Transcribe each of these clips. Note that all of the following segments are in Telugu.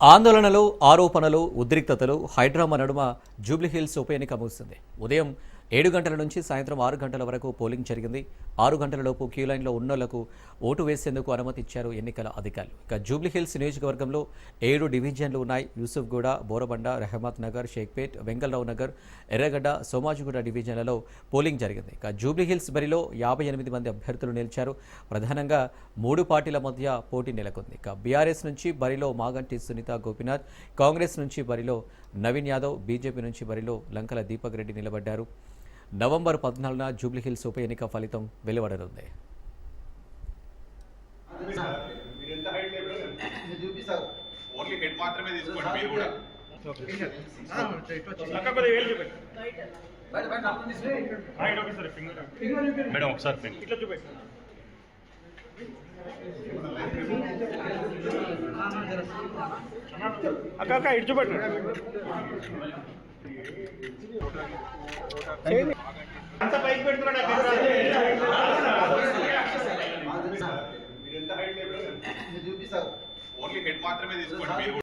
ఆందోళనలు ఆరోపణలు ఉద్రిక్తతలు హైడ్రామా నడుమ జూబ్లీహిల్స్ ఉప ఎన్నిక ముగిసింది ఉదయం ఏడు గంటల నుంచి సాయంత్రం ఆరు గంటల వరకు పోలింగ్ జరిగింది. ఆరు గంటలలోపు క్యూ లైన్లో ఉన్నోళ్ళకు ఓటు వేసేందుకు అనుమతి ఇచ్చారు ఎన్నికల అధికారులు. ఇక జూబ్లీహిల్స్ నియోజకవర్గంలో ఏడు డివిజన్లు ఉన్నాయి. యూసుఫ్గూడ బోరబండ రెహమత్ నగర్ షేక్పేట్ వెంగళరావు నగర్ ఎర్రగడ్డ సోమాజిగూడ డివిజన్లలో పోలింగ్ జరిగింది. ఇక జూబ్లీహిల్స్ బరిలో యాభై ఎనిమిది మంది అభ్యర్థులు నిలిచారు. ప్రధానంగా మూడు పార్టీల మధ్య పోటీ నెలకొంది. ఇక బీఆర్ఎస్ నుంచి బరిలో మాగంటి సునీత గోపినాథ్ కాంగ్రెస్ నుంచి బరిలో నవీన్ యాదవ్ బీజేపీ నుంచి బరిలో లంకల దీపక్ రెడ్డి నిలబడ్డారు. నవంబర్ పద్నాలుగున జూబ్లీహిల్స్ ఉప ఎన్నిక ఫలితం వెలువడనుంది. ఓన్లీ హెడ్ మాత్రమే తీసుకోండి మీరు కూడా. అక్క మేడం ఒకసారి ఇట్లా చూపెట్టు అక్క అక్క ఇటు చూపెట్టు. అంత పైకి పెడుతున్నాడు ఓన్లీ హెడ్ మాత్రమే తీసుకోండి మీరు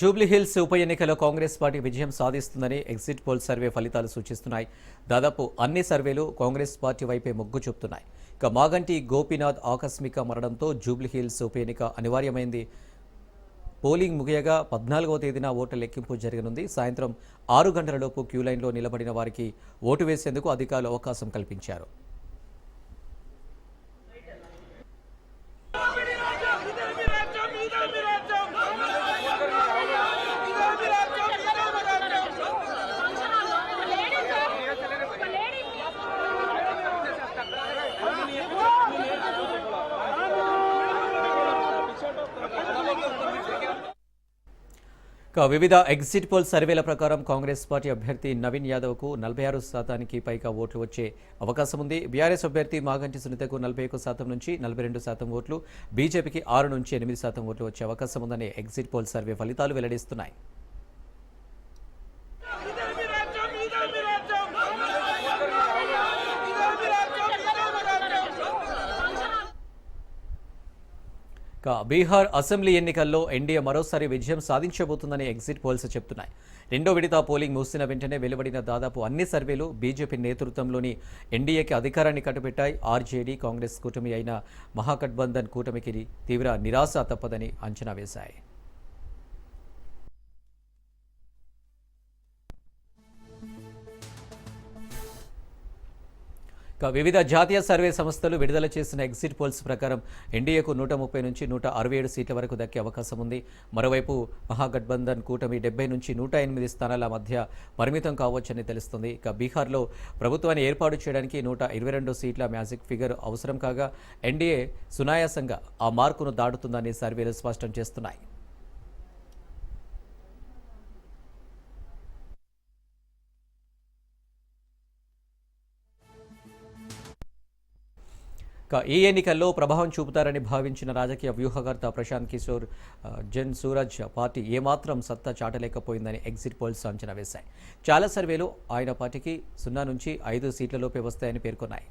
జూబ్లీహిల్స్ ఉప ఎన్నికలో కాంగ్రెస్ పార్టీ విజయం సాధిస్తుందని ఎగ్జిట్ పోల్ సర్వే ఫలితాలు సూచిస్తున్నాయి. దాదాపు అన్ని సర్వేలు కాంగ్రెస్ పార్టీ వైపే మొగ్గు చూపుతున్నాయి. ఇక మాగంటి గోపీనాథ్ ఆకస్మిక మరణంతో జూబ్లీహిల్స్ ఉప ఎన్నిక అనివార్యమైంది. పోలింగ్ ముగియగా పద్నాలుగవ తేదీన ఓట్ల లెక్కింపు జరగనుంది. సాయంత్రం ఆరు గంటలలోపు క్యూ లైన్లో నిలబడిన వారికి ఓటు వేసేందుకు అధికారులు అవకాశం కల్పించారు. వివిధ ఎగ్జిట్ పోల్ సర్వేల ప్రకారం కాంగ్రెస్ పార్టీ అభ్యర్థి నవీన్ యాదవ్కు నలభై ఆరు శాతానికి పైగా ఓట్లు వచ్చే అవకాశం ఉంది. బీఆర్ఎస్ అభ్యర్థి మాగంటి సునీతకు నలభై ఒక శాతం నుంచి నలభై రెండు శాతం ఓట్లు బీజేపీకి ఆరు నుంచి ఎనిమిది శాతం ఓట్లు వచ్చే అవకాశం ఉందని ఎగ్జిట్ పోల్ సర్వే ఫలితాలు వెల్లడిస్తున్నాయి. బీహార్ అసెంబ్లీ ఎన్నికల్లో ఎన్డీఏ మరోసారి విజయం సాధించబోతుందని ఎగ్జిట్ పోల్స్ చెప్తున్నాయి. రెండో విడత పోలింగ్ ముగిసిన వెంటనే వెలువడిన దాదాపు అన్ని సర్వేలు బీజేపీ నేతృత్వంలోని ఎన్డీఏకి అధికారాన్ని కట్టబెట్టాయి. ఆర్జేడీ కాంగ్రెస్ కూటమి అయిన మహాగఠబంధన్ కూటమికి తీవ్ర నిరాశ తప్పదని అంచనా వేశాయి. వివిధ జాతీయ సర్వే సంస్థలు విడుదల చేసిన ఎగ్జిట్ పోల్స్ ప్రకారం ఎన్డీఏకు నూట ముప్పై నుంచి నూట అరవై ఏడు సీట్ల వరకు దక్కే అవకాశం ఉంది. మరోవైపు మహాగఠబంధన్ కూటమి డెబ్బై నుంచి నూట ఎనిమిది స్థానాల మధ్య పరిమితం కావచ్చని తెలుస్తుంది. ఇక బీహార్లో ప్రభుత్వాన్ని ఏర్పాటు చేయడానికి నూట ఇరవై రెండు సీట్ల మ్యాజిక్ ఫిగర్ అవసరం కాగా ఎన్డీఏ సునాయాసంగా ఆ మార్కును దాటుతుందని సర్వేలు స్పష్టం చేస్తున్నాయి. ఈ ఎన్నికల్లో ప్రభావం చూపుతారని భావించిన రాజకీయ వ్యూహకర్త ప్రశాంత్ కిషోర్ జన్ సూరజ్ పార్టీ ఏమాత్రం సత్తా చాటలేకపోయిందని ఎగ్జిట్ పోల్స్ అంచనా వేశాయి. చాలా సర్వేలు ఆయన పార్టీకి సున్నా నుంచి ఐదు సీట్లలోపే వస్తాయని పేర్కొన్నాయి.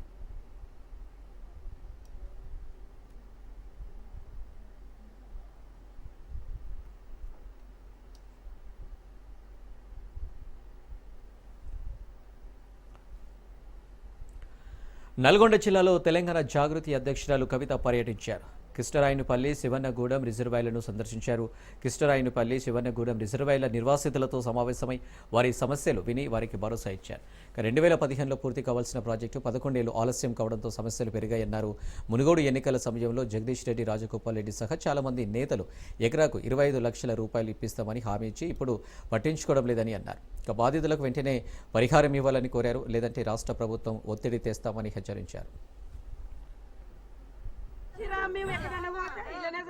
నల్గొండ జిల్లాలో తెలంగాణ జాగృతి అధ్యక్షురాలు కవిత పర్యటించారు. కృష్ణరాయనపల్లి శివన్నగూడెం రిజర్వాయర్లను సందర్శించారు. కృష్ణరాయనపల్లి శివన్నగూడెం రిజర్వాయర్ల నిర్వాసితులతో సమావేశమై వారి సమస్యలు విని వారికి భరోసా ఇచ్చారు. రెండు వేల పదిహేనులో పూర్తి కావాల్సిన ప్రాజెక్టు పదకొండేళ్ళు ఆలస్యం కావడంతో సమస్యలు పెరిగాయన్నారు. మునుగోడు ఎన్నికల సమయంలో జగదీష్ రెడ్డి రాజగోపాల్ రెడ్డి సహా చాలా మంది నేతలు ఎకరాకు ఇరవై ఐదు లక్షల రూపాయలు ఇప్పిస్తామని హామీ ఇచ్చి ఇప్పుడు పట్టించుకోవడం లేదని అన్నారు. ఇక బాధితులకు వెంటనే పరిహారం ఇవ్వాలని కోరారు. లేదంటే రాష్ట్ర ప్రభుత్వం ఒత్తిడి తెస్తామని హెచ్చరించారు. మేము ఎక్కడైనా పోతే ఇలానే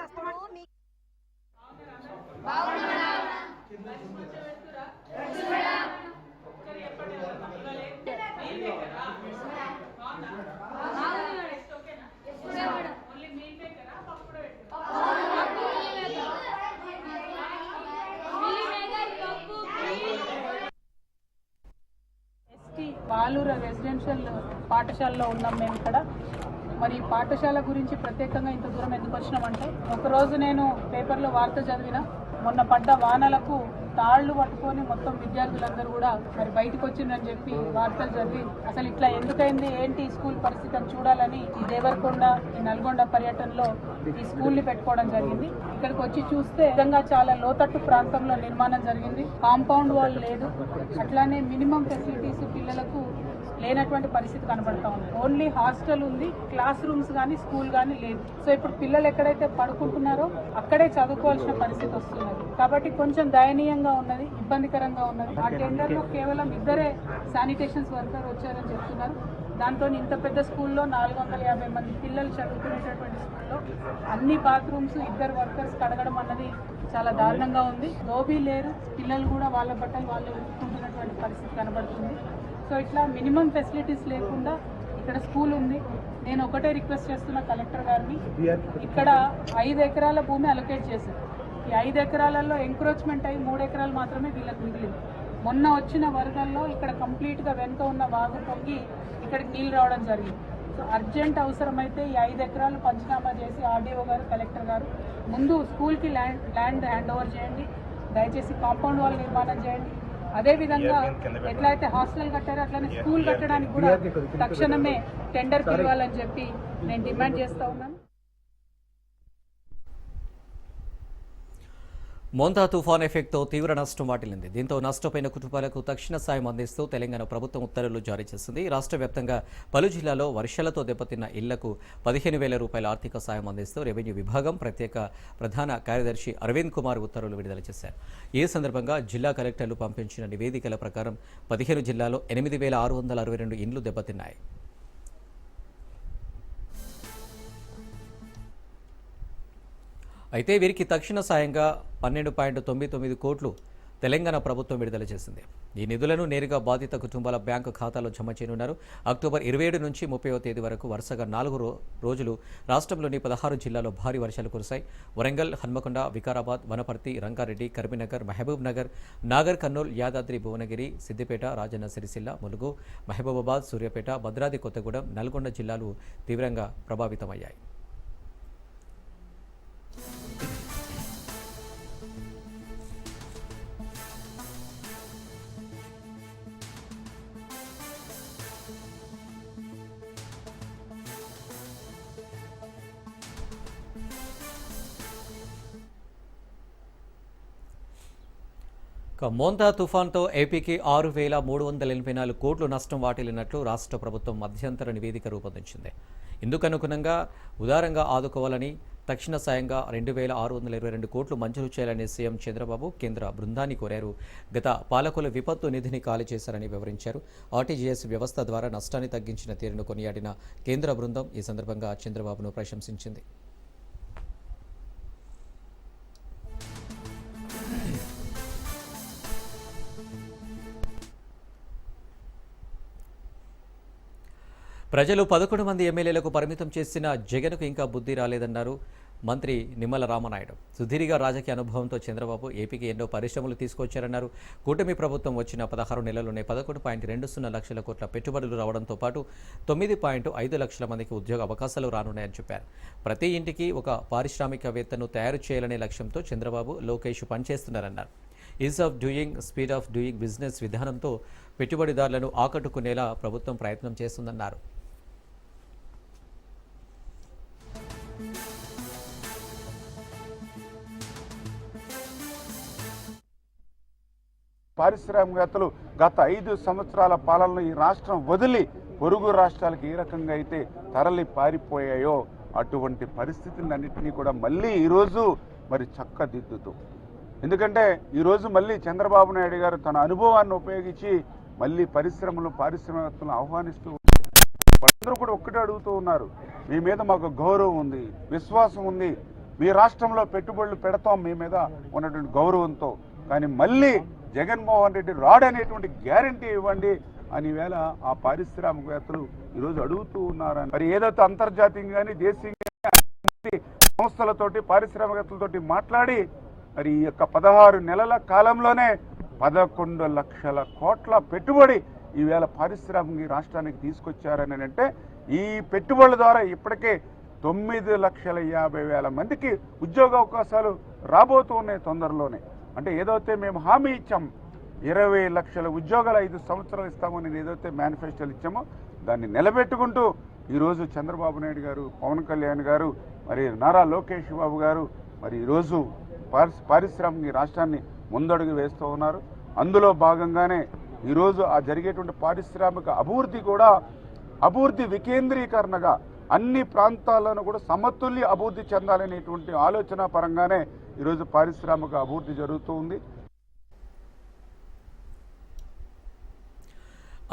బాలూరు రెసిడెంట్ రెసిడెన్షియల్ పాఠశాలలో ఉన్నాం మేము ఇక్కడ. మరి ఈ పాఠశాల గురించి ప్రత్యేకంగా ఇంత దూరం ఎందుకు వచ్చినామంటే ఒకరోజు నేను పేపర్లో వార్త చదివిన మొన్న పడ్డ వానలకు తాళ్ళు పట్టుకొని మొత్తం విద్యార్థులందరూ కూడా మరి బయటకు వచ్చిందని చెప్పి వార్తలు చదివి అసలు ఇట్లా ఎందుకైంది ఏంటి ఈ స్కూల్ పరిస్థితి అని చూడాలని ఈ దేవరకొండ ఈ నల్గొండ పర్యటనలో ఈ స్కూల్ని పెట్టుకోవడం జరిగింది. ఇక్కడికి వచ్చి చూస్తే నిజంగా చాలా లోతట్టు ప్రాంతంలో నిర్మాణం జరిగింది. కాంపౌండ్ వాల్ లేదు. అట్లానే మినిమం ఫెసిలిటీస్ పిల్లలకు లేనటువంటి పరిస్థితి కనబడతా ఉంది. ఓన్లీ హాస్టల్ ఉంది క్లాస్ రూమ్స్ కానీ స్కూల్ కానీ లేదు. సో ఇప్పుడు పిల్లలు ఎక్కడైతే పడుకుంటున్నారో అక్కడే చదువుకోవాల్సిన పరిస్థితి వస్తున్నది. కాబట్టి కొంచెం దయనీయంగా ఉన్నది ఇబ్బందికరంగా ఉన్నది. ఆ టెండర్లో కేవలం ఇద్దరే శానిటేషన్స్ వర్కర్ వచ్చారని చెప్తున్నారు. దాంతో ఇంత పెద్ద స్కూల్లో నాలుగు వందల యాభై మంది పిల్లలు చదువుకునేటటువంటి స్కూల్లో అన్ని బాత్రూమ్స్ ఇద్దరు వర్కర్స్ కడగడం అన్నది చాలా దారుణంగా ఉంది. దోబీ లేరు పిల్లలు కూడా వాళ్ళ బట్టలు వాళ్ళు ఉట్టుకుంటున్నటువంటి పరిస్థితి కనబడుతుంది. సో ఇట్లా మినిమం ఫెసిలిటీస్ లేకుండా ఇక్కడ స్కూల్ ఉంది. నేను ఒకటే రిక్వెస్ట్ చేస్తున్నా కలెక్టర్ గారిని. ఇక్కడ ఐదు ఎకరాల భూమి అలొకేట్ చేశారు. ఈ ఐదు ఎకరాలలో ఎంక్రోచ్మెంట్ అయ్యి మూడు ఎకరాలు మాత్రమే వీళ్ళకి మిగిలింది. మొన్న వచ్చిన వరదల్లో ఇక్కడ కంప్లీట్గా వెనుక ఉన్న వాగు పొంగి ఇక్కడికి నీళ్ళు రావడం జరిగింది. సో అర్జెంట్ అవసరమైతే ఈ ఐదు ఎకరాలు పంచనామా చేసి ఆర్డీఓ గారు కలెక్టర్ గారు ముందు స్కూల్కి ల్యాండ్ ల్యాండ్ హ్యాండ్ ఓవర్ చేయండి. దయచేసి కాంపౌండ్ వాల్ నిర్మాణం చేయండి. అదే విధంగా ఎట్లయితే హాస్టల్ కట్టారో అట్లనే స్కూల్ కట్టడానికి కూడా తక్షణమే టెండర్ పిలవాలని చెప్పి నేను డిమాండ్ చేస్తా ఉన్నాను మోంతా తుఫాన్ ఎఫెక్ట్తో తీవ్ర నష్టం వాటిల్లింది. దీంతో నష్టపోయిన కుటుంబాలకు తక్షణ సాయం అందిస్తూ తెలంగాణ ప్రభుత్వం ఉత్తర్వులు జారీ చేసింది. రాష్ట్ర వ్యాప్తంగా పలు జిల్లాలో వర్షాలతో దెబ్బతిన్న ఇళ్ళకు పదిహేను వేల రూపాయల ఆర్థిక సాయం అందిస్తూ రెవెన్యూ విభాగం ప్రత్యేక ప్రధాన కార్యదర్శి అరవింద్ కుమార్ ఉత్తర్వులు విడుదల చేశారు. ఈ సందర్భంగా జిల్లా కలెక్టర్లు పంపించిన నివేదికల ప్రకారం పదిహేను జిల్లాలో ఎనిమిది వేల ఆరు వందల అరవై రెండు ఇండ్లు దెబ్బతిన్నాయి. అయితే వీరికి తక్షణ సాయంగా పన్నెండు పాయింట్ తొమ్మిది తొమ్మిది కోట్లు తెలంగాణ ప్రభుత్వం విడుదల చేసింది. ఈ నిధులను నేరుగా బాధిత కుటుంబాల బ్యాంకు ఖాతాలో జమ చేయనున్నారు. అక్టోబర్ ఇరవై ఏడు నుంచి ముప్పైవ తేదీ వరకు వరుసగా నాలుగు రోజులు రాష్ట్రంలోని పదహారు జిల్లాల్లో భారీ వర్షాలు కురిశాయి. వరంగల్ హన్మకొండ వికారాబాద్ వనపర్తి రంగారెడ్డి కరీంనగర్ మహబూబ్ నగర్ నాగర్ కర్నూల్ యాదాద్రి భువనగిరి సిద్దిపేట రాజన్న సిరిసిల్ల ములుగు మహబూబాబాద్ సూర్యాపేట భద్రాద్రి కొత్తగూడెం నల్గొండ జిల్లాలు తీవ్రంగా ప్రభావితమయ్యాయి. మోంతా తుఫాన్తో ఏపీకి ఆరు వేల మూడు వందల ఎనభై నాలుగు కోట్లు నష్టం వాటిల్లినట్లు రాష్ట్ర ప్రభుత్వం మధ్యంతర నివేదిక రూపొందించింది. ఇందుకనుగుణంగా ఉదారంగా ఆదుకోవాలని తక్షణ సాయంగా రెండు వేల ఆరు వందల ఇరవై రెండు కోట్లు మంజూరు చేయాలని సీఎం చంద్రబాబు కేంద్ర బృందాన్ని కోరారు. గత పాలకుల విపత్తు నిధిని ఖాళీ చేశారని వివరించారు. ఆర్టీజీఎస్ వ్యవస్థ ద్వారా నష్టాన్ని తగ్గించిన తీరును కొనియాడిన కేంద్ర బృందం ఈ సందర్భంగా చంద్రబాబును ప్రశంసించింది. ప్రజలు పదకొండు మంది ఎమ్మెల్యేలకు పరిమితం చేసిన జగన్కు ఇంకా బుద్ధి రాలేదన్నారు మంత్రి నిమ్మల రామనాయుడు. సుదీర్ఘ రాజకీయ అనుభవంతో చంద్రబాబు ఏపీకి ఎన్నో పరిశ్రమలు తీసుకొచ్చారన్నారు. కూటమి ప్రభుత్వం వచ్చిన పదహారు నెలల్లోనే పదకొండు పాయింట్ రెండు సున్నా లక్షల కోట్ల పెట్టుబడులు రావడంతో పాటు తొమ్మిది పాయింట్ ఐదు లక్షల మందికి ఉద్యోగ అవకాశాలు రానున్నాయని చెప్పారు. ప్రతి ఇంటికి ఒక పారిశ్రామికవేత్తను తయారు చేయాలనే లక్ష్యంతో Chandrababu Lokesh పనిచేస్తున్నారన్నారు. Ease of doing speed of doing business విధానంతో పెట్టుబడిదారులను ఆకట్టుకునేలా ప్రభుత్వం ప్రయత్నం చేస్తుందన్నారు. పారిశ్రామికవేత్తలు గత ఐదు సంవత్సరాల పాలనలో ఈ రాష్ట్రం వదిలి పొరుగు రాష్ట్రాలకు ఏ రకంగా అయితే తరలి పారిపోయాయో అటువంటి పరిస్థితులన్నింటినీ కూడా మళ్ళీ ఈరోజు మరి చక్కదిద్దుతూ ఎందుకంటే ఈరోజు మళ్ళీ చంద్రబాబు నాయుడు గారు తన అనుభవాన్ని ఉపయోగించి మళ్ళీ పరిశ్రమలు పారిశ్రామికవేత్తలను ఆహ్వానిస్తూ అందరూ కూడా ఒక్కటే అడుగుతూ ఉన్నారు. మీ మీద మాకు గౌరవం ఉంది విశ్వాసం ఉంది. మీ రాష్ట్రంలో పెట్టుబడులు పెడతాం మీ మీద ఉన్నటువంటి గౌరవంతో. కానీ మళ్ళీ జగన్మోహన్ రెడ్డి రాడనేటువంటి గ్యారంటీ ఇవ్వండి అని వేళ ఆ పారిశ్రామికవేత్తలు ఈరోజు అడుగుతూ ఉన్నారని మరి ఏదైతే అంతర్జాతీయంగా కానీ దేశీయంగా సంస్థలతోటి పారిశ్రామికవేత్తలతోటి మాట్లాడి మరి ఈ యొక్క పదహారు నెలల కాలంలోనే పదకొండు లక్షల కోట్ల పెట్టుబడి ఈవేళ పారిశ్రామిక రాష్ట్రానికి తీసుకొచ్చారని అంటే ఈ పెట్టుబడుల ద్వారా ఇప్పటికే తొమ్మిది లక్షల యాభై వేల మందికి ఉద్యోగ అవకాశాలు రాబోతూ ఉన్నాయి తొందరలోనే. అంటే ఏదైతే మేము హామీ ఇచ్చాం ఇరవై లక్షల ఉద్యోగాలు ఐదు సంవత్సరాలు ఇస్తామని ఏదైతే మేనిఫెస్టోలు ఇచ్చామో దాన్ని నిలబెట్టుకుంటూ ఈరోజు చంద్రబాబు నాయుడు గారు పవన్ కళ్యాణ్ గారు మరి నారా లోకేష్ బాబు గారు మరి ఈరోజు పారి పారిశ్రామిక రాష్ట్రాన్ని ముందడుగు వేస్తూ ఉన్నారు. అందులో భాగంగానే ఈరోజు ఆ జరిగేటువంటి పారిశ్రామిక అభివృద్ధి కూడా అభివృద్ధి వికేంద్రీకరణగా అన్ని ప్రాంతాలను కూడా సమతుల్య అభివృద్ధి చెందాలనేటువంటి ఆలోచన పరంగానే ఈరోజు పారిశ్రామిక అభివృద్ధి జరుగుతూ ఉంది.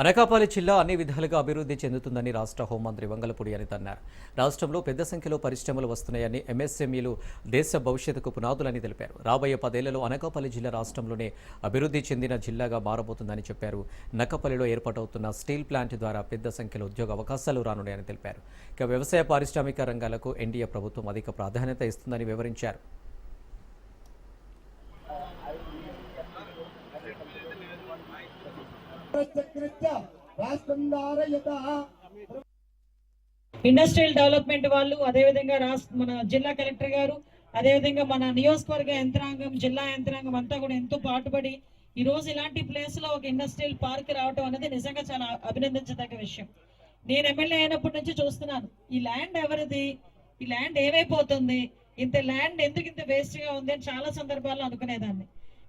అనకాపల్లి జిల్లా అన్ని విధాలుగా అభివృద్ధి చెందుతుందని రాష్ట్ర హోంమంత్రి వంగలపూడి అనిత అన్నారు రాష్ట్రంలో పెద్ద సంఖ్యలో పరిశ్రమలు వస్తున్నాయని ఎంఎస్ఎంఈలు దేశ భవిష్యత్తుకు పునాదులని తెలిపారు. రాబోయే పదేళ్ళలో అనకాపల్లి జిల్లా రాష్ట్రంలోనే అభివృద్ధి చెందిన జిల్లాగా మారబోతుందని చెప్పారు. నక్కపల్లిలో ఏర్పాటవుతున్న స్టీల్ ప్లాంట్ ద్వారా పెద్ద సంఖ్యలో ఉద్యోగ అవకాశాలు రానున్నాయని తెలిపారు. ఇక వ్యవసాయ పారిశ్రామిక రంగాలకు ఎన్డీఏ ప్రభుత్వం అధిక ప్రాధాన్యత ఇస్తుందని వివరించారు. ఇండస్ట్రియల్ డెవలప్మెంట్ వాళ్ళు అదేవిధంగా రాష్ట్ర మన జిల్లా కలెక్టర్ గారు అదేవిధంగా మన నియోజకవర్గ యంత్రాంగం జిల్లా యంత్రాంగం అంతా కూడా ఎంతో పాటుపడి ఈ రోజు ఇలాంటి ప్లేస్లో ఒక ఇండస్ట్రియల్ పార్క్ రావడం అనేది నిజంగా చాలా అభినందించదగ్గ విషయం. నేను ఎమ్మెల్యే అయినప్పటి నుంచి చూస్తున్నాను ఈ ల్యాండ్ ఎవరిది? ఈ ల్యాండ్ ఏమైపోతుంది? ఇంత ల్యాండ్ ఎందుకు ఇంత వేస్ట్గా ఉంది అని చాలా సందర్భాల్లో అనుకునేదాన్ని.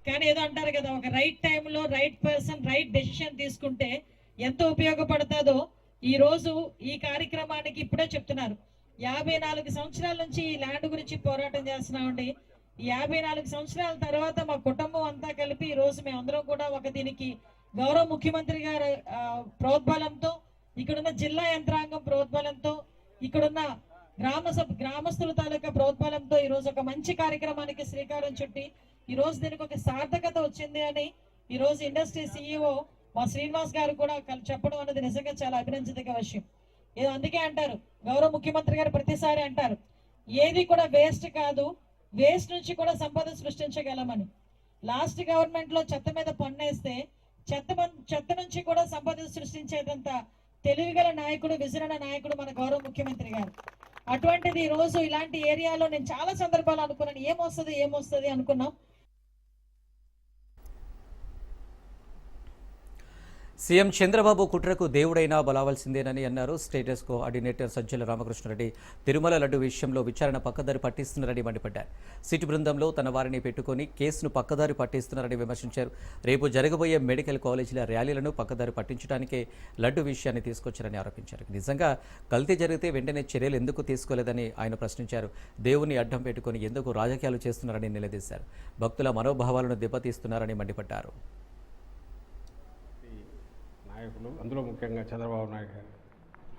కానీ ఏదో అంటారు కదా ఒక రైట్ టైంలో రైట్ పర్సన్ రైట్ డెసిషన్ తీసుకుంటే ఎంత ఉపయోగపడుతుందో ఈ రోజు ఈ కార్యక్రమానికి ఇప్పుడే చెప్తున్నారు. యాభై నాలుగు సంవత్సరాల నుంచి ఈ ల్యాండ్ గురించి పోరాటం చేస్తున్నామండి. యాభై నాలుగు సంవత్సరాల తర్వాత మా కుటుంబం అంతా కలిపి ఈ రోజు మేమందరం కూడా ఒక దీనికి గౌరవ ముఖ్యమంత్రి గారి ప్రోద్బలంతో ఇక్కడున్న జిల్లా యంత్రాంగం ప్రోద్బలంతో ఇక్కడున్న గ్రామ సభ గ్రామస్తుల తాలూకా ప్రోద్బలంతో ఈరోజు ఒక మంచి కార్యక్రమానికి శ్రీకారం చుట్టి ఈ రోజు దీనికి ఒక సార్థకత వచ్చింది అని ఈ రోజు ఇండస్ట్రీ సిఇఓ మా శ్రీనివాస్ గారు కూడా చెప్పడం అనేది నిజంగా చాలా అభినందించదగ్గ విషయం. ఏదో అందుకే అంటారు గౌరవ ముఖ్యమంత్రి గారు ప్రతిసారి అంటారు ఏది కూడా వేస్ట్ కాదు వేస్ట్ నుంచి కూడా సంపద సృష్టించగలమని. లాస్ట్ గవర్నమెంట్లో చెత్త మీద పన్నేస్తే చెత్త చెత్త నుంచి కూడా సంపద సృష్టించేదంత తెలివిగల నాయకుడు విజరణ నాయకుడు మన గౌరవ ముఖ్యమంత్రి గారు. అటువంటిది ఈ రోజు ఇలాంటి ఏరియాలో నేను చాలా సందర్భాలు అనుకున్నాను ఏమొస్తుంది ఏమొస్తుంది అనుకున్నాం. సీఎం చంద్రబాబు కుట్రకు దేవుడైనా బలవలసిందేనని అన్నారు. స్టేటస్ కోఆర్డినేటర్ సజ్జల రామకృష్ణారెడ్డి తిరుమల లడ్డు విషయంలో విచారణ పక్కదారి పట్టిస్తున్నారని మండిపడ్డారు. సిట్ బృందంలో తన వారిని పెట్టుకొని కేసును పక్కదారి పట్టిస్తున్నారని విమర్శించారు. రేపు జరగబోయే మెడికల్ కాలేజీల ర్యాలీలను పక్కదారి పట్టించడానికే లడ్డు విషయాన్ని తీసుకొచ్చారని ఆరోపించారు. నిజంగా కల్తీ జరిగితే వెంటనే చర్యలు ఎందుకు తీసుకోలేదని ఆయన ప్రశ్నించారు. దేవుని అడ్డం పెట్టుకొని ఎందుకు రాజకీయాలు చేస్తున్నారని నిలదీశారు. భక్తుల మనోభావాలను దెబ్బతీస్తున్నారని మండిపడ్డారు. నాయకులు అందులో ముఖ్యంగా చంద్రబాబు నాయుడు గారు.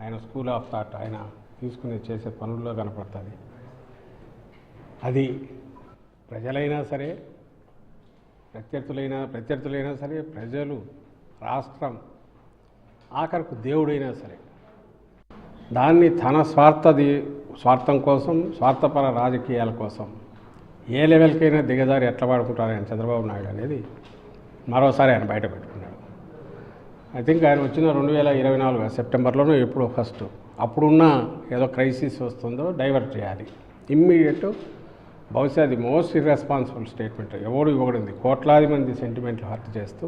ఆయన స్కూల్ ఆఫ్ థాట్ ఆయన తీసుకుని చేసే పనుల్లో కనపడుతుంది. అది ప్రజలైనా సరే ప్రత్యర్థులైనా ప్రత్యర్థులైనా సరే ప్రజలు రాష్ట్రం ఆఖరకు దేవుడైనా సరే దాన్ని తన స్వార్థది స్వార్థం కోసం స్వార్థపర రాజకీయాల కోసం ఏ లెవెల్కైనా దిగజారి ఎట్లా వాడుకుంటారు ఆయన చంద్రబాబు నాయుడు అనేది మరోసారి ఆయన బయట ఐ థింక్ ఆయన వచ్చిన రెండు వేల ఇరవై నాలుగు సెప్టెంబర్లోనూ ఎప్పుడో ఫస్ట్. అప్పుడున్న ఏదో క్రైసిస్ వస్తుందో డైవర్ట్ చేయాలి. ఇమ్మీడియట్ బహుశా అది మోస్ట్ ఇర్రెస్పాన్సిబుల్ స్టేట్మెంట్ ఎవడు ఇవ్వడింది కోట్లాది మంది సెంటిమెంట్లు హర్ట్ చేస్తూ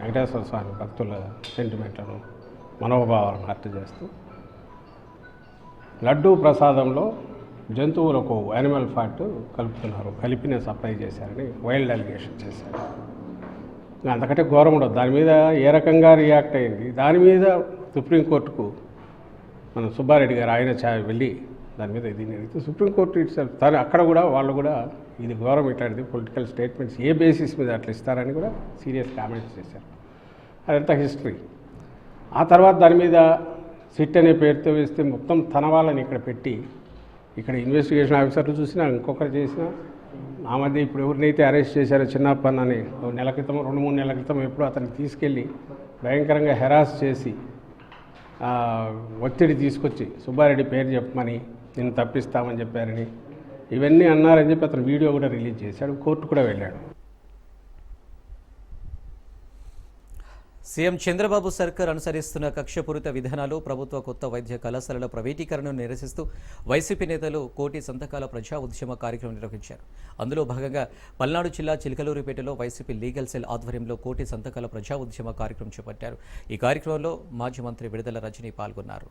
వెంకటేశ్వర స్వామి భక్తుల సెంటిమెంట్లను మనోభావాలను హర్ట్ చేస్తూ లడ్డూ ప్రసాదంలో జంతువులకు యానిమల్ ఫ్యాట్ కలుపుతున్నారు. కలిపిన సప్లై చేశారని వైల్డ్ అలిగేషన్ చేశారు. అంతకంటే ఘోరం ఉండదు. దాని మీద ఏ రకంగా రియాక్ట్ అయింది? దాని మీద సుప్రీంకోర్టుకు మన సుబ్బారెడ్డి గారు ఆయన చా వెళ్ళి దాని మీద ఇది అడిగితే సుప్రీంకోర్టు ఇట్స్ తను అక్కడ కూడా వాళ్ళు కూడా ఇది ఘోరం ఇట్లాంటిది పొలిటికల్ స్టేట్మెంట్స్ ఏ బేసిస్ మీద అట్లా ఇస్తారని కూడా సీరియస్ కామెంట్స్ చేశారు. అదంతా హిస్టరీ ఆ తర్వాత దాని మీద సిట్ అనే పేరుతో వేస్తే మొత్తం తన వాళ్ళని ఇక్కడ పెట్టి ఇక్కడ ఇన్వెస్టిగేషన్ ఆఫీసర్లు చూసినా ఇంకొకరు చేసినా ఆ మధ్య ఇప్పుడు ఎవరినైతే అరెస్ట్ చేశారో చిన్నప్పన్నని నెల క్రితం రెండు మూడు నెలల క్రితం ఎప్పుడు అతన్ని తీసుకెళ్ళి భయంకరంగా హెరాస్ చేసి ఒత్తిడి తీసుకొచ్చి సుబ్బారెడ్డి పేరు చెప్పమని నేను తప్పిస్తామని చెప్పారని ఇవన్నీ అన్నారని చెప్పి అతను వీడియో కూడా రిలీజ్ చేశాడు కోర్టు కూడా వెళ్ళాడు. సీఎం చంద్రబాబు సర్కార్ అనుసరిస్తున్న కక్షపూరిత విధానాలు ప్రభుత్వ కొత్త వైద్య కళాశాలల ప్రైవేటీకరణను నిరసిస్తూ వైసీపీ నేతలు కోటి సంతకాల ప్రజా ఉద్యమ కార్యక్రమం నిర్వహించారు. అందులో భాగంగా పల్నాడు జిల్లా చిలకలూరిపేటలో వైసీపీ లీగల్ సెల్ ఆధ్వర్యంలో కోటి సంతకాల ప్రజా ఉద్యమ కార్యక్రమం చేపట్టారు. ఈ కార్యక్రమంలో మాజీ మంత్రి విడుదల రజని పాల్గొన్నారు.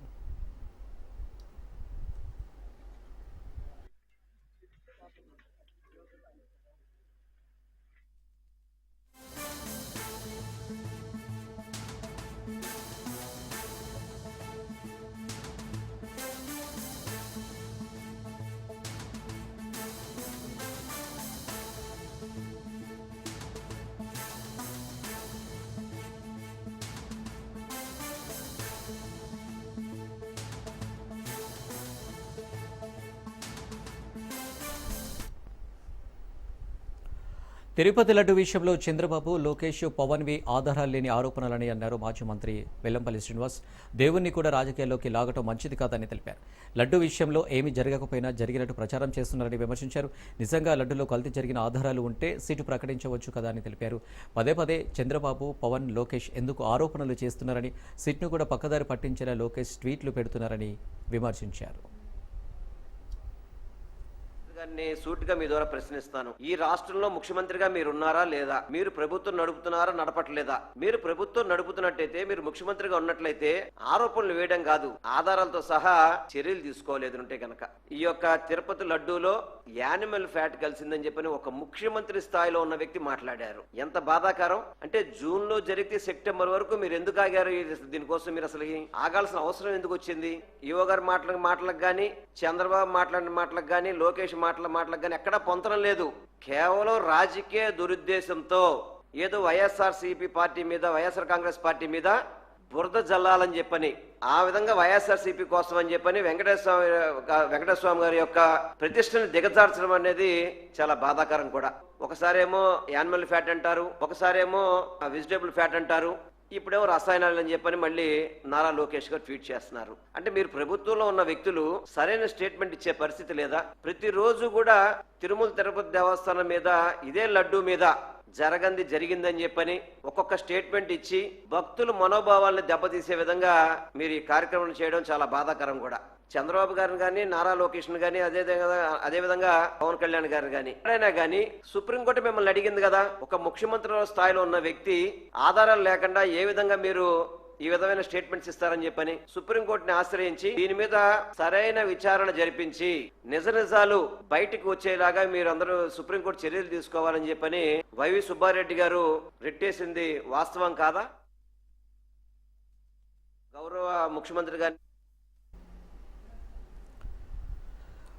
తిరుపతి లడ్డు విషయంలో చంద్రబాబు లోకేష్ పవన్ వి ఆధారాలు లేని ఆరోపణలని అన్నారు మాజీ మంత్రి వెల్లంపల్లి శ్రీనివాస్. దేవుణ్ణి కూడా రాజకీయాల్లోకి లాగటం మంచిది కాదని తెలిపారు. లడ్డు విషయంలో ఏమీ జరగకపోయినా జరిగినట్టు ప్రచారం చేస్తున్నారని విమర్శించారు. నిజంగా లడ్డులో కల్తీ జరిగిన ఆధారాలు ఉంటే సీటు ప్రకటించవచ్చు కదా అని తెలిపారు. పదే పదే చంద్రబాబు పవన్ లోకేష్ ఎందుకు ఆరోపణలు చేస్తున్నారని సీట్ను కూడా పక్కదారి పట్టించేలా లోకేష్ ట్వీట్లు పెడుతున్నారని విమర్శించారు. గారిని సూటిగా మీ ద్వారా ప్రశ్నిస్తాను. ఈ రాష్ట్రంలో ముఖ్యమంత్రిగా మీరు ఉన్నారా లేదా? మీరు ప్రభుత్వం నడుపుతున్నారా నడపట్లేదా? మీరు ప్రభుత్వం నడుపుతున్నట్టయితే మీరు ముఖ్యమంత్రిగా ఉన్నట్లయితే ఆరోపణలు వేయడం కాదు. ఆధారాలతో సహా చర్యలు తీసుకోలేదు ఉంటే గనక. ఈ యొక్క తిరుపతి లడ్డూలో యానిమల్ ఫ్యాట్ కలిసిందని చెప్పని ఒక ముఖ్యమంత్రి స్థాయిలో ఉన్న వ్యక్తి మాట్లాడారు. ఎంత బాధాకరం? అంటే జూన్లో జరిగితే సెప్టెంబర్ వరకు మీరు ఎందుకు ఆగారు? దీనికోసం మీరు అసలు ఆగాల్సిన అవసరం ఎందుకు వచ్చింది? యువ గారు మాటలకు మాటలకు గాని చంద్రబాబు మాట్లాడిన మాటలకు గాని లోకేష్ మాటల మాటలకు కానీ ఎక్కడా పొంతనం లేదు. కేవలం రాజకీయ దురుద్దేశంతో ఏదో వైఎస్ఆర్ సిపి పార్టీ మీద వైఎస్ఆర్ కాంగ్రెస్ పార్టీ మీద బురద జల్లాలని చెప్పని ఆ విధంగా వైఎస్ఆర్సీపీ కోసం అని చెప్పని వెంకటేశ్వర వెంకటేశ్వర స్వామి గారి యొక్క ప్రతిష్టను దిగజార్చడం అనేది చాలా బాధాకరం కూడా. ఒకసారేమో యానిమల్ ఫ్యాట్ అంటారు ఒకసారేమో వెజిటేబుల్ ఫ్యాట్ అంటారు ఇప్పుడేమో రసాయనాలు అని చెప్పని మళ్ళీ నారా లోకేష్ గారు ట్వీట్ చేస్తున్నారు. అంటే మీరు ప్రభుత్వంలో ఉన్న వ్యక్తులు సరైన స్టేట్మెంట్ ఇచ్చే పరిస్థితి లేదా? ప్రతిరోజు కూడా తిరుమల తిరుపతి దేవస్థానం మీద ఇదే లడ్డు మీద జరగంది జరిగిందని చెప్పని ఒక్కొక్క స్టేట్మెంట్ ఇచ్చి భక్తుల మనోభావాలను దెబ్బతీసే విధంగా మీరు ఈ కార్యక్రమం చేయడం చాలా బాధాకరం కూడా. చంద్రబాబు గారిని కానీ నారా లోకేష్ గాని అదే విధంగా అదే విధంగా పవన్ కళ్యాణ్ గారిని కానీ ఎవరైనా కానీ సుప్రీంకోర్టు మిమ్మల్ని అడిగింది కదా ఒక ముఖ్యమంత్రి స్థాయిలో ఉన్న వ్యక్తి ఆధారాలు లేకుండా ఏ విధంగా మీరు ఈ విధమైన స్టేట్మెంట్స్ ఇస్తారని చెప్పని సుప్రీంకోర్టుని ఆశ్రయించి దీని మీద సరైన విచారణ జరిపించి నిజ నిజాలు బయటకు వచ్చేలాగా మీరు అందరూ సుప్రీంకోర్టు చర్యలు తీసుకోవాలని చెప్పని వైవి సుబ్బారెడ్డి గారు రెట్టేసింది వాస్తవం కాదా? గౌరవ ముఖ్యమంత్రి గారిని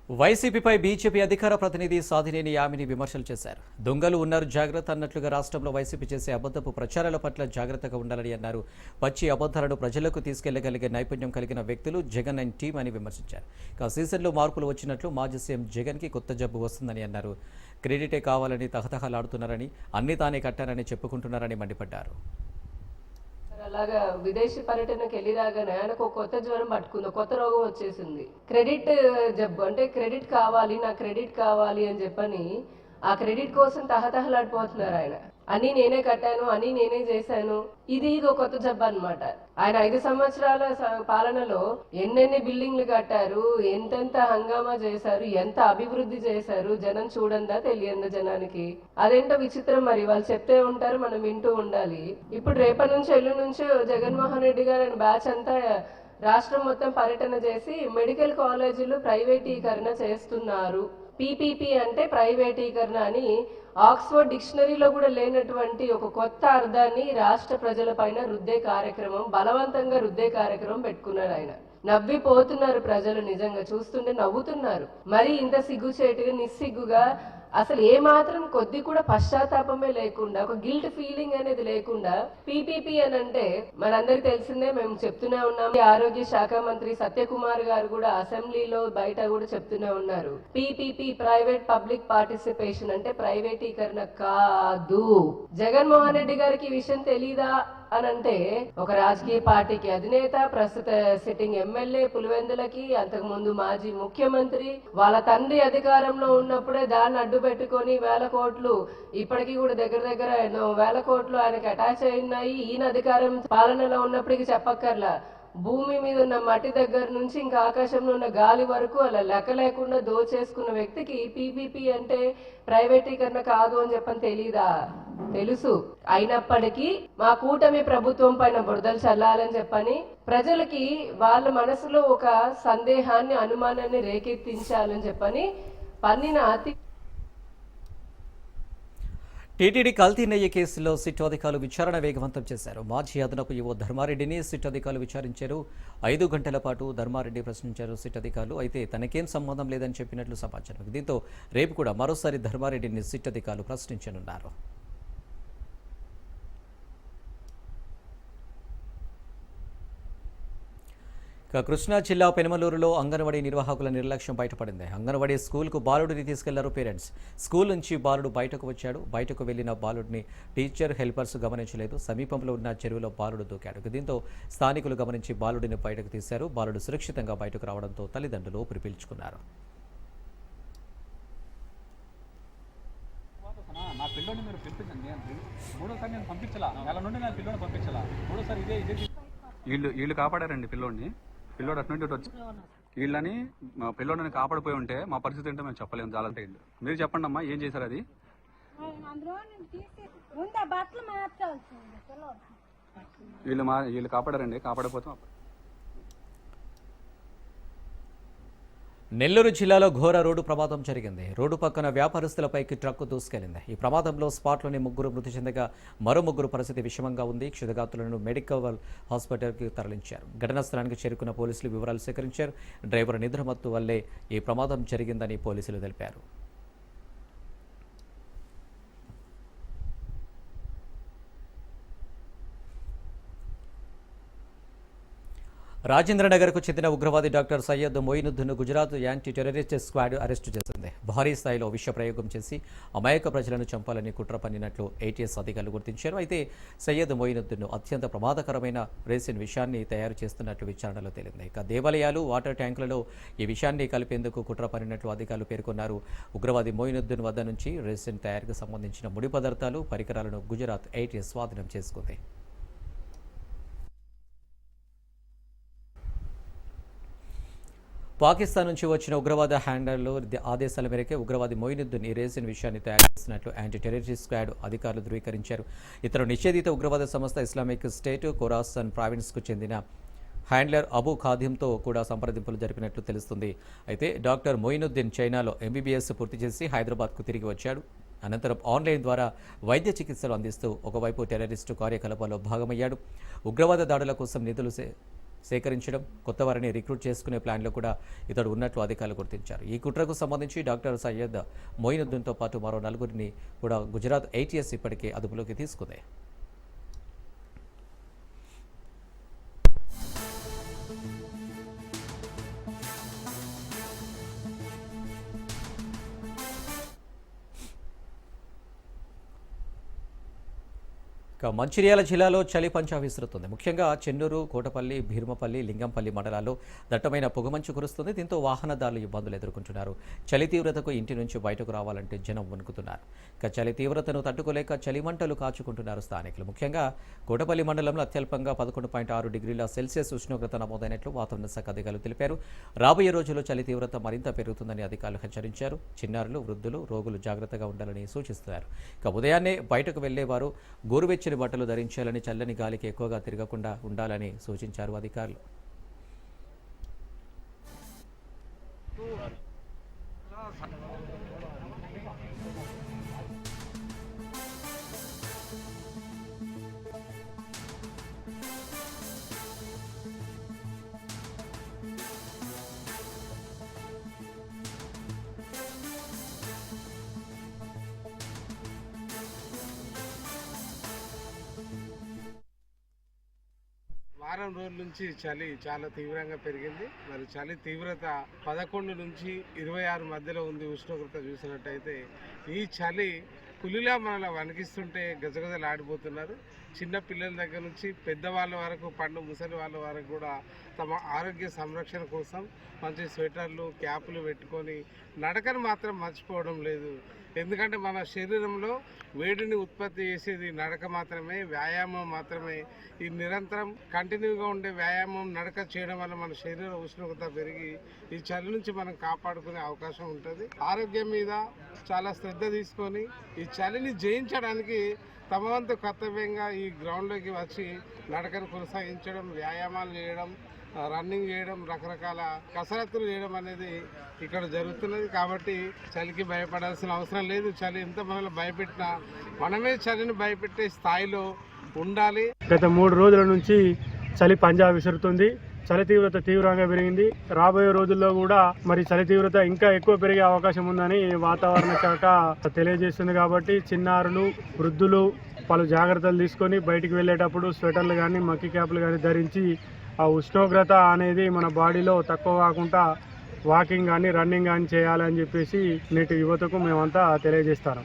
వైసీపీపై బీజేపీ అధికార ప్రతినిధి సాధినేని యామిని విమర్శలు చేశారు. దొంగలు ఉన్నారు జాగ్రత్త అన్నట్లుగా రాష్ట్రంలో వైసీపీ చేసే అబద్ధపు ప్రచారాల పట్ల జాగ్రత్తగా ఉండాలని అన్నారు. పచ్చి అబద్ధాలను ప్రజలకు తీసుకెళ్ళగలిగే నైపుణ్యం కలిగిన వ్యక్తులు జగన్ అండ్ టీం అని విమర్శించారు. ఇక సీజన్లో మార్పులు వచ్చినట్లు మాజీ సీఎం జగన్కి కొత్త జబ్బు వస్తుందని అన్నారు. క్రెడిటే కావాలని తహతహలాడుతున్నారని అన్ని తానే కట్టారని చెప్పుకుంటున్నారని మండిపడ్డారు. అలాగా విదేశీ పర్యటనకి వెళ్ళి రాగానే ఆయనకు ఒక కొత్త జ్వరం పట్టుకుంది ఒక కొత్త రోగం వచ్చేసింది. క్రెడిట్ జబ్బు అంటే క్రెడిట్ కావాలి నా క్రెడిట్ కావాలి అని చెప్పని ఆ క్రెడిట్ కోసం తహతహలాడిపోతున్నారు ఆయన. అని నేనే కట్టాను అని నేనే చేశాను. ఇది ఇది కొత్త జబ్బు అనమాట ఆయన ఐదు సంవత్సరాల పాలనలో ఎన్నెన్ని బిల్డింగ్లు కట్టారు ఎంతెంత హంగామా చేశారు ఎంత అభివృద్ధి చేశారు జనం చూడందా తెలియందా జనానికి? అదేంటో విచిత్రం మరి. వాళ్ళు చెప్తే ఉంటారు మనం వింటూ ఉండాలి. ఇప్పుడు రేపటి నుంచి ఎల్లు నుంచి జగన్మోహన్ రెడ్డి గారు బ్యాచ్ అంతా రాష్ట్రం మొత్తం పర్యటన చేసి మెడికల్ కాలేజీలు ప్రైవేటీకరణ చేస్తున్నారు. పీపీపీ అంటే ప్రైవేటీకరణ అని ఆక్స్ఫర్డ్ డిక్షనరీలో కూడా లేనటువంటి ఒక కొత్త అర్థాన్ని రాష్ట్ర ప్రజల పైన రుద్దే కార్యక్రమం బలవంతంగా రుద్దే కార్యక్రమం పెట్టుకున్నారు ఆయన. నవ్విపోతున్నారు ప్రజలు నిజంగా చూస్తుంటే నవ్వుతున్నారు. మరి ఇంత సిగ్గుచేటుగా నిస్సిగ్గుగా అసలు ఏ మాత్రం కొద్ది కూడా పశ్చాత్తాపమే లేకుండా ఒక గిల్ట్ ఫీలింగ్ అనేది లేకుండా పీపీపీ అని అంటే మనందరికి తెలిసిందే మేము చెప్తూనే ఉన్నాం ఆరోగ్య శాఖ మంత్రి సత్యకుమార్ గారు కూడా అసెంబ్లీలో బయట కూడా చెప్తూనే ఉన్నారు. పీపీపీ ప్రైవేట్ పబ్లిక్ పార్టిసిపేషన్ అంటే ప్రైవేటీకరణ కాదు. జగన్మోహన్ రెడ్డి గారికి విషయం తెలీదా? అని అంటే ఒక రాజకీయ పార్టీకి అధినేత ప్రస్తుత సిట్టింగ్ ఎమ్మెల్యే పులివెందులకి అంతకుముందు మాజీ ముఖ్యమంత్రి వాళ్ళ తండ్రి అధికారంలో ఉన్నప్పుడే దాన్ని అడ్డు పెట్టుకొని వేల కోట్లు ఇప్పటికీ కూడా దగ్గర దగ్గర ఎన్నో వేల కోట్లు ఆయనకి అటాచ్ అయినాయి ఈయన అధికారం పాలనలో ఉన్నప్పటికీ చెప్పక్కర్లా. భూమి మీద ఉన్న మట్టి దగ్గర నుంచి ఇంకా ఆకాశంలో ఉన్న గాలి వరకు అలా లెక్క లేకుండా దోచేసుకున్న వ్యక్తికి పీపీపీ అంటే ప్రైవేటీకరణ కాదు అని చెప్పని తెలీదా? తెలుసు. అయినప్పటికీ మా కూటమి ప్రభుత్వం పైన బురదలు చల్లాలని చెప్పని ప్రజలకి వాళ్ళ మనసులో ఒక సందేహాన్ని అనుమానాన్ని రేకెత్తించాలని చెప్పని పన్నిన అతి టీటీడీ కల్తీ నెయ్యి కేసులో సిట్ అధికారులు విచారణ వేగవంతం చేశారు. మాజీ అదనపు యువ ధర్మారెడ్డిని సిట్ అధికారులు విచారించారు. ఐదు గంటల పాటు ధర్మారెడ్డి ప్రశ్నించారు సిట్ అధికారులు. అయితే తనకేం సంబంధం లేదని చెప్పినట్లు సమాచారం దీంతో రేపు కూడా మరోసారి ధర్మారెడ్డిని సిట్ అధికారులు ప్రశ్నించనున్నారు. ఇక కృష్ణా జిల్లా పెనమలూరులో అంగన్వాడీ నిర్వాహకుల నిర్లక్ష్యం బయటపడింది. అంగన్వాడీ స్కూల్కు బాలుడిని తీసుకెళ్ళారు పేరెంట్స్. స్కూల్ నుంచి బాలుడు బయటకు వచ్చాడు. బయటకు వెళ్ళిన బాలుడిని టీచర్ హెల్పర్స్ గమనించలేదు. సమీపంలో ఉన్న చెరువులో బాలుడు దూకాడు. దీంతో స్థానికులు గమనించి బాలుడిని బయటకు తీశారు. బాలుడు సురక్షితంగా బయటకు రావడంతో తల్లిదండ్రులు ఊపిరి పీల్చుకున్నారు. నా పిల్లోని మీరు పిలిపించండి. నేను మూడోసారి నేను పంపించలా. నెల నుండి నేను పిల్లోని పంపించలా. మూడోసారి ఇదే ఇదే వీళ్ళు వీళ్ళు కాపాడారండి పిల్లోడిని. పిల్లోడు అటు నుండి ఇటు వచ్చి వీళ్ళని మా పిల్లోడిని కాపాడిపోయి ఉంటే మా పరిస్థితి ఏంటో మేము చెప్పలేము చాలా ఇల్లు మీరు చెప్పండి అమ్మా ఏం చేశారు అది? వీళ్ళు మా వీళ్ళు కాపాడారండి కాపాడపోతే. నెల్లూరు జిల్లాలో ఘోర రోడ్డు ప్రమాదం జరిగింది. రోడ్డు పక్కన వ్యాపారస్తులపైకి ట్రక్కు దూసుకెళ్ళింది ఈ ప్రమాదంలో స్పాట్లోని ముగ్గురు మృతి చెందగా మరో ముగ్గురు పరిస్థితి విషమంగా ఉంది. క్షుదగాతులను మెడికల్ హాస్పిటల్కి తరలించారు. ఘటనా స్థలానికి చేరుకున్న పోలీసులు వివరాలు సేకరించారు. డ్రైవర్ నిద్రమత్తు వల్లే ఈ ప్రమాదం జరిగిందని పోలీసులు తెలిపారు. రాజేంద్రనగర్కు చెందిన ఉగ్రవాది doctor Syed మొయినుద్దును Gujarat anti terrorist squad arrest చేసింది. భారీ స్థాయిలో విష ప్రయోగం చేసి అమాయక ప్రజలను చంపాలని కుట్ర పన్నినట్లు ఏటీఎస్ అధికారులు గుర్తించారు. అయితే సయ్యద్ మొయినుద్దును అత్యంత ప్రమాదకరమైన రేసిన్ విషయాన్ని తయారు చేస్తున్నట్లు విచారణలో తేలింది. ఇక దేవాలయాలు వాటర్ ట్యాంకులలో ఈ విషయాన్ని కలిపేందుకు కుట్ర పన్నినట్లు అధికారులు పేర్కొన్నారు. ఉగ్రవాది మొయినుద్దున్ వద్ద నుంచి రేసిన్ తయారీకి సంబంధించిన ముడి పదార్థాలు పరికరాలను గుజరాత్ ఏటీఎస్ స్వాధీనం చేసుకుంది. పాకిస్తాన్ నుంచి వచ్చిన ఉగ్రవాద హ్యాండర్లు ఆదేశాల మేరకే ఉగ్రవాది మొయినుద్దీన్ ఈ రేసిన్ విషయాన్ని తయారు చేసినట్లు యాంటీ టెర్రరిస్ట్ స్క్వాడ్ అధికారులు ధృవీకరించారు. ఇతరు నిషేధిత ఉగ్రవాద సంస్థ ఇస్లామిక్ స్టేట్ కొరాసన్ ప్రావిన్స్కు చెందిన హ్యాండ్లర్ అబు ఖాదింతో కూడా సంప్రదింపులు జరిపినట్లు తెలుస్తుంది. అయితే డాక్టర్ మొయినుద్దీన్ చైనాలో ఎంబీబీఎస్ పూర్తి చేసి హైదరాబాద్కు తిరిగి వచ్చాడు. అనంతరం ఆన్లైన్ ద్వారా వైద్య చికిత్సలు అందిస్తూ ఒకవైపు టెర్రరిస్టు కార్యకలాపాల్లో భాగమయ్యాడు. ఉగ్రవాద దాడుల కోసం నిధులు సేకరించడం కొత్త వారిని రిక్రూట్ చేసుకునే ప్లాన్లో కూడా ఇతడు ఉన్నట్లు అధికారులు గుర్తించారు. ఈ కుట్రకు సంబంధించి డాక్టర్ సయ్యద్ మొయినుద్దీన్తో పాటు మరో నలుగురిని కూడా గుజరాత్ ఐటీఎస్ ఇప్పటికే అదుపులోకి తీసుకుంది. ఇక మంచిర్యాల జిల్లాలో చలి పంచా విసురుతుంది. ముఖ్యంగా చెన్నూరు కోటపల్లి భీర్మపల్లి లింగంపల్లి మండలాల్లో దట్టమైన పొగమంచు కురుస్తుంది. దీంతో వాహనదారులు ఇబ్బందులు ఎదుర్కొంటున్నారు. చలి తీవ్రతకు ఇంటి నుంచి బయటకు రావాలంటే జనం వణుకుతున్నారు. ఇక చలి తీవ్రతను తట్టుకోలేక చలిమంటలు కాచుకుంటున్నారు స్థానికులు. ముఖ్యంగా కోటపల్లి మండలంలో అత్యల్పంగా పదకొండు పాయింట్ ఆరు డిగ్రీల సెల్సియస్ ఉష్ణోగ్రత నమోదైనట్లు వాతావరణ శాఖ అధికారులు తెలిపారు. రాబోయే రోజుల్లో చలి తీవ్రత మరింత పెరుగుతుందని అధికారులు హెచ్చరించారు. చిన్నారులు వృద్ధులు రోగులు జాగ్రత్తగా ఉండాలని సూచిస్తున్నారు. ఇక ఉదయాన్నే బయటకు వెళ్ళేవారు వెచ్చని బట్టలు ధరించాలని చల్లని గాలికి ఎక్కువగా తిరగకుండా ఉండాలని సూచించారు అధికారులు. వారం రోజుల నుంచి చలి చాలా తీవ్రంగా పెరిగింది. మరి చలి తీవ్రత పదకొండు నుంచి ఇరవై ఆరు మధ్యలో ఉంది ఉష్ణోగ్రత చూసినట్టయితే. ఈ చలి పులిలా మనలా వణికిస్తుంటే గజగజలాడిపోతున్నారు చిన్న పిల్లల దగ్గర నుంచి పెద్దవాళ్ళ వరకు పండు ముసలి వాళ్ళ వరకు కూడా తమ ఆరోగ్య సంరక్షణ కోసం మంచి స్వెటర్లు క్యాపులు పెట్టుకొని నడకను మాత్రం మర్చిపోవడం లేదు. ఎందుకంటే మన శరీరంలో వేడిని ఉత్పత్తి చేసేది నడక మాత్రమే వ్యాయామం మాత్రమే. ఈ నిరంతరం కంటిన్యూగా ఉండే వ్యాయామం నడక చేయడం వల్ల మన శరీర ఉష్ణోగ్రత పెరిగి ఈ చలి నుంచి మనం కాపాడుకునే అవకాశం ఉంటుంది. ఆరోగ్యం మీద చాలా శ్రద్ధ తీసుకొని ఈ చలిని జయించడానికి తమ వంతు కర్తవ్యంగా ఈ గ్రౌండ్లోకి వచ్చి నడకను కొనసాగించడం వ్యాయామాలు చేయడం రన్నింగ్ చేయడం రకరకాల కసరత్తులు చేయడం అనేది ఇక్కడ జరుగుతున్నది. కాబట్టి చలికి భయపడాల్సిన అవసరం లేదు. చలి ఎంత మనల్ని భయపెట్టినా మనమే చలిని భయపెట్టే స్థాయిలో ఉండాలి. గత మూడు రోజుల నుంచి చలి పంజా విసురుతుంది. చలి తీవ్రత తీవ్రంగా పెరిగింది. రాబోయే రోజుల్లో కూడా మరి చలి తీవ్రత ఇంకా ఎక్కువ పెరిగే అవకాశం ఉందని వాతావరణ శాఖ తెలియజేస్తుంది. కాబట్టి చిన్నారులు వృద్ధులు పలు జాగ్రత్తలు తీసుకొని బయటికి వెళ్ళేటప్పుడు స్వెటర్లు కానీ మక్కి క్యాప్లు కానీ ధరించి ఆ ఉష్ణోగ్రత అనేది మన బాడీలో తక్కువ కాకుండా వాకింగ్ కానీ రన్నింగ్ కానీ చేయాలని చెప్పేసి నేటి యువతకు మేమంతా తెలియజేస్తాం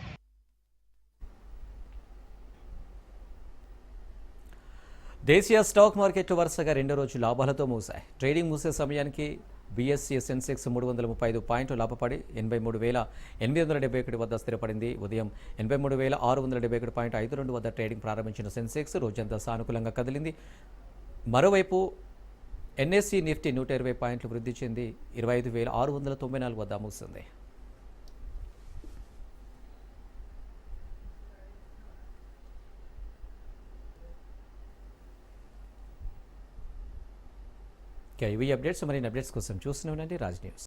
దేశీయ స్టాక్ మార్కెట్లు వరుసగా రెండో రోజు లాభాలతో మూసాయి. ట్రేడింగ్ మూసే సమయానికి బీఎస్సీ సెన్సెక్స్ మూడు వందల ముప్పై ఐదు పాయింట్లు లాభపడి ఎనభై మూడు వేల ఎనిమిది వందల డెబ్బై ఒకటి వద్ద స్థిరపడింది. ఉదయం ఎనభై మూడు వేల ఆరు వందల డెబ్బై ఒకటి పాయింట్ ఐదు రెండు వద్ద ట్రేడింగ్ ప్రారంభించిన సెన్సెక్స్ రోజంతా సానుకూలంగా కదిలింది. మరోవైపు ఎన్ఎస్సీ నిఫ్టీ నూట ఇరవై పాయింట్లు వృద్ధి చెంది ఇరవై ఐదు వేల ఆరు వందల తొంభై నాలుగు వద్ద ముగిసింది. ఇక ఇవి అప్డేట్స్ మరిన్ని అప్డేట్స్ కోసం చూస్తూనే ఉండండి రాజ్ న్యూస్